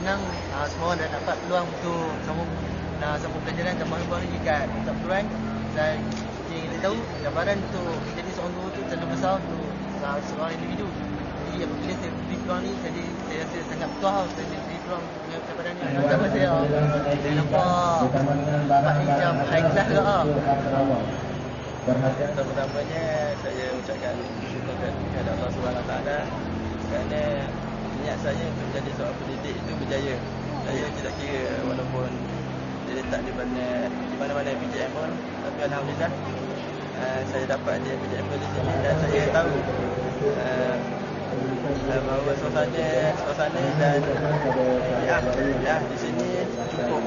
senang. Uh, semua orang dah dapat peluang untuk sambung uh, sambung pelajaran dan mahal lagi kat Kota Peruan dan yang kita tahu gambaran untuk menjadi seorang guru tu terlalu besar untuk uh, seorang individu. Jadi apabila saya beri peluang ni jadi saya rasa sangat puas lah saya beri peluang dengan cabaran ni. Dan dapat saya saya nampak ni macam high class lah. Pertama-tamanya saya ucapkan syukur kepada Allah Taala kerana niat saya untuk menjadi seorang pendidik itu berjaya. Saya tidak kira walaupun dia letak di mana di mana-mana PJM pun tapi alhamdulillah uh, saya dapat di PJM di sini dan saya tahu uh, bahawa suasana suasana dan ya ya di sini cukup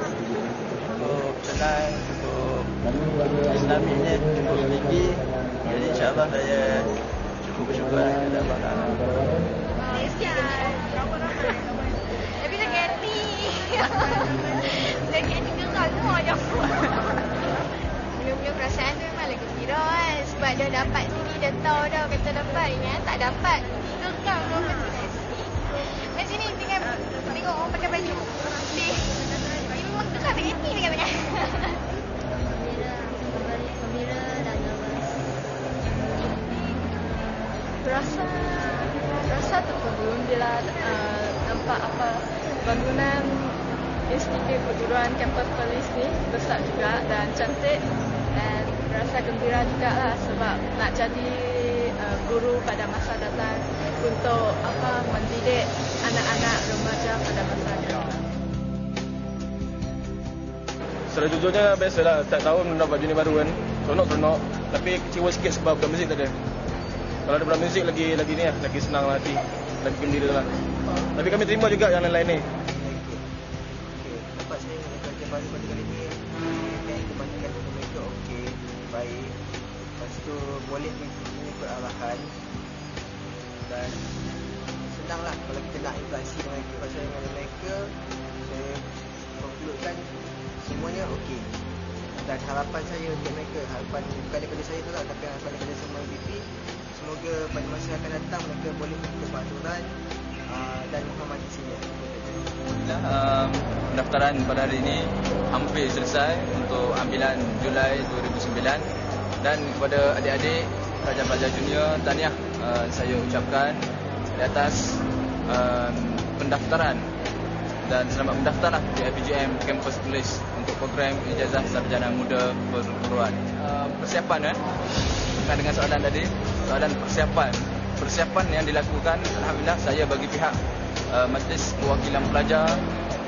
cukup tenang cukup Islamiknya cukup tinggi jadi insyaAllah saya cukup bersyukur kepada Allah Ta'ala Tapi dah ganti Dah ganti gerak semua je Mula-mula perasaan tu memang lagi gembira kan Sebab dah dapat sini dah tahu dah kata dapat Ini kan tak dapat Gerak tu Kat sini dengan tengok orang pakai baju putih Ini memang gerak tak ganti dengan banyak rasa rasa terkagum bila uh, nampak apa bangunan Institut Perguruan Kampus Perlis ni besar juga dan cantik dan rasa gembira juga lah sebab nak jadi uh, guru pada masa datang untuk apa mendidik anak-anak remaja pada masa datang. Sejujurnya biasalah setiap tahun dapat junior baru kan. Seronok-seronok tapi kecewa sikit sebab bukan muzik tak ada. Kalau ada budak muzik lagi lagi ni lah, lagi senang lah hati. Lagi gembira lah. Tapi kami terima juga yang lain-lain ni. Dapat saya pelajar baru pada kali ni Dan kebanyakan guru mereka okey, baik Lepas tu boleh mengikut arahan Dan senang lah kalau kita nak interaksi dengan mereka Pasal dengan mereka Saya konkludkan semuanya okey Dan harapan saya untuk mereka Harapan bukan daripada saya tu lah Tapi harapan daripada semua MVP Semoga pada masa yang akan datang mereka boleh mengikut peraturan uh, Dan menghormati sini Alhamdulillah. Um, pendaftaran pada hari ini hampir selesai untuk ambilan Julai 2009 dan kepada adik-adik pelajar-pelajar junior tahniah uh, saya ucapkan di atas um, pendaftaran. Dan selamat mendaftarlah di IPGM Campus Police untuk program ijazah sarjana muda perguruan. Uh, persiapan eh? Berkaitan dengan soalan tadi, soalan persiapan. Persiapan yang dilakukan alhamdulillah saya bagi pihak uh, Majlis Perwakilan Pelajar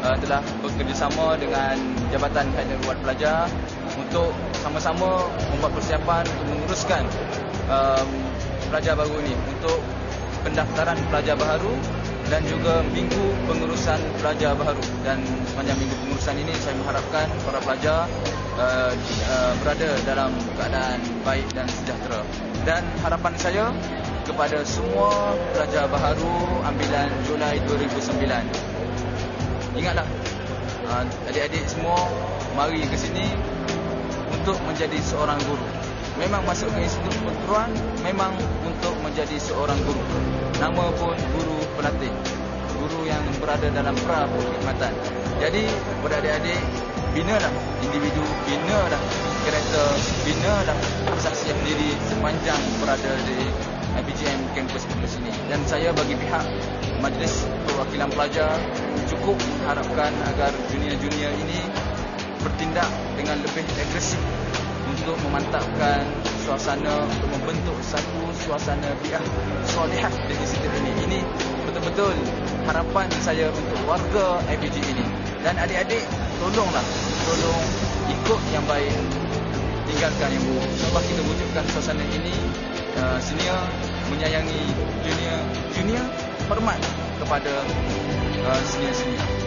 uh, telah bekerjasama dengan Jabatan Kajian Ruat Pelajar untuk sama-sama membuat persiapan untuk menguruskan um, pelajar baru ini untuk pendaftaran pelajar baru dan juga minggu pengurusan pelajar baru. Dan sepanjang minggu pengurusan ini saya mengharapkan para pelajar uh, uh, berada dalam keadaan baik dan sejahtera. Dan harapan saya kepada semua pelajar baharu ambilan Julai 2009 ingatlah uh, adik-adik semua mari ke sini untuk menjadi seorang guru memang masuk ke institut perguruan memang untuk menjadi seorang guru. Nama pun guru pelatih. Guru yang berada dalam pra perkhidmatan. Jadi kepada adik-adik binalah individu binalah karakter binalah kesaksian diri sepanjang berada di IPGM kampus kampus ini. Dan saya bagi pihak majlis perwakilan pelajar cukup harapkan agar junior-junior ini bertindak dengan lebih agresif untuk memantapkan suasana untuk membentuk satu suasana biah solihah di institut ini. Ini betul-betul harapan saya untuk warga IPG ini. Dan adik-adik tolonglah, tolong ikut yang baik, tinggalkan yang buruk. Sebab kita wujudkan suasana ini, uh, senior menyayangi junior, junior hormat kepada uh, senior-senior.